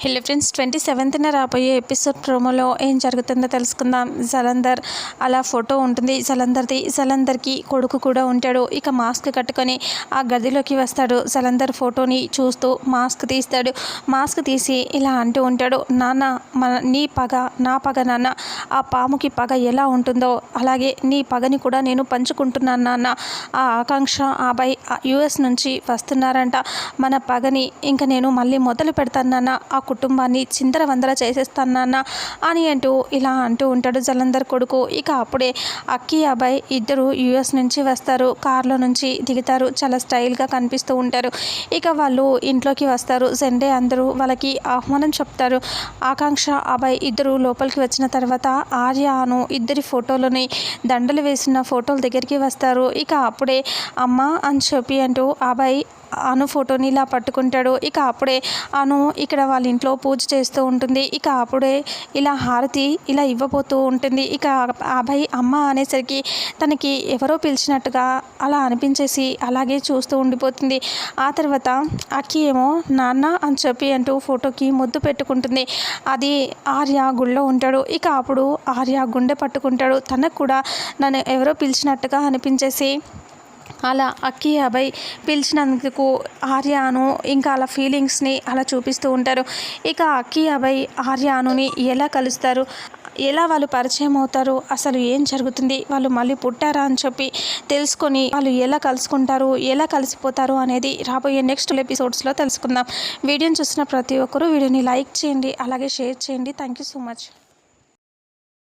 Hello friends twenty సెవెంత్న రాబోయే episode ప్రోమోలో ఏం జరుగుతుందో తెలుసుకుందాం. జలంధర్ అలా ఫోటో ఉంటుంది. జలంధర్ది జలంధర్కి కొడుకు కూడా ఉంటాడు. ఇక మాస్క్ కట్టుకొని ఆ గదిలోకి వస్తాడు. జలంధర్ ఫోటోని చూస్తూ మాస్క్ తీస్తాడు. మాస్క్ తీసి ఇలా అంటూ ఉంటాడు నాన్న మన నీ పగ నా పగ నాన్న ఆ పాముకి పగ ఎలా ఉంటుందో అలాగే నీ పగని కూడా నేను పంచుకుంటున్నాను నాన్న. ఆ ఆకాంక్ష ఆబాయ్ యుఎస్ నుంచి వస్తున్నారంట. మన పగని ఇంకా నేను మళ్ళీ మొదలు పెడతాను నాన్న. ఆ కుటుంబాన్ని చిందరవందర చేసేస్తాను నాన్న అని అంటూ ఇలా అంటూ ఉంటాడు జలంధర్ కొడుకు. ఇక అప్పుడే అక్కి అబ్బాయి ఇద్దరు యుఎస్ నుంచి వస్తారు. కార్లో నుంచి దిగుతారు. చాలా స్టైల్గా కనిపిస్తూ ఉంటారు. ఇక వాళ్ళు ఇంట్లోకి వస్తారు. జెండే అందరూ వాళ్ళకి ఆహ్వానం చెప్తారు. ఆకాంక్ష అబ్బాయి ఇద్దరు లోపలికి వచ్చిన తర్వాత ఆర్య అను ఇద్దరి ఫోటోలని దండలు వేసిన ఫోటోల దగ్గరికి వస్తారు. ఇక అప్పుడే అమ్మ అని చెప్పి అంటూ అబ్బాయి అను ఫోటోని ఇలా పట్టుకుంటాడు. ఇక అప్పుడే అను ఇక్కడ వాళ్ళ ఇంట్లో పూజ చేస్తూ ఉంటుంది. ఇక అప్పుడే ఇలా హారతి ఇలా ఇవ్వబోతూ ఉంటుంది. ఇక అభయ్ అమ్మ అనేసరికి తనకి ఎవరో పిలిచినట్టుగా అలా అనిపించేసి అలాగే చూస్తూ ఉండిపోతుంది. ఆ తర్వాత అక్కి ఏమో నాన్న అని చెప్పి అంటూ ఫోటోకి ముద్దు పెట్టుకుంటుంది. అది ఆర్య గుళ్ళో ఉంటాడు. ఇక అప్పుడు ఆర్య గుండె పట్టుకుంటాడు. తనకు కూడా నన్ను ఎవరో పిలిచినట్టుగా అనిపించేసి అలా అక్కి అభయ్ పిలిచినందుకు ఆర్యాను ఇంకా అలా ఫీలింగ్స్ని అలా చూపిస్తూ ఉంటారు. ఇక అక్కి అభయ్ ఆర్యానుని ఎలా కలుస్తారు? ఎలా వాళ్ళు పరిచయం అవుతారు? అసలు ఏం జరుగుతుంది? వాళ్ళు మళ్ళీ పుట్టారా అని చెప్పి తెలుసుకొని వాళ్ళు ఎలా కలుసుకుంటారు? ఎలా కలిసిపోతారు అనేది రాబోయే నెక్స్ట్ ఎపిసోడ్స్లో తెలుసుకుందాం. వీడియోని చూసిన ప్రతి ఒక్కరూ వీడియోని లైక్ చేయండి అలాగే షేర్ చేయండి. Thank you so much.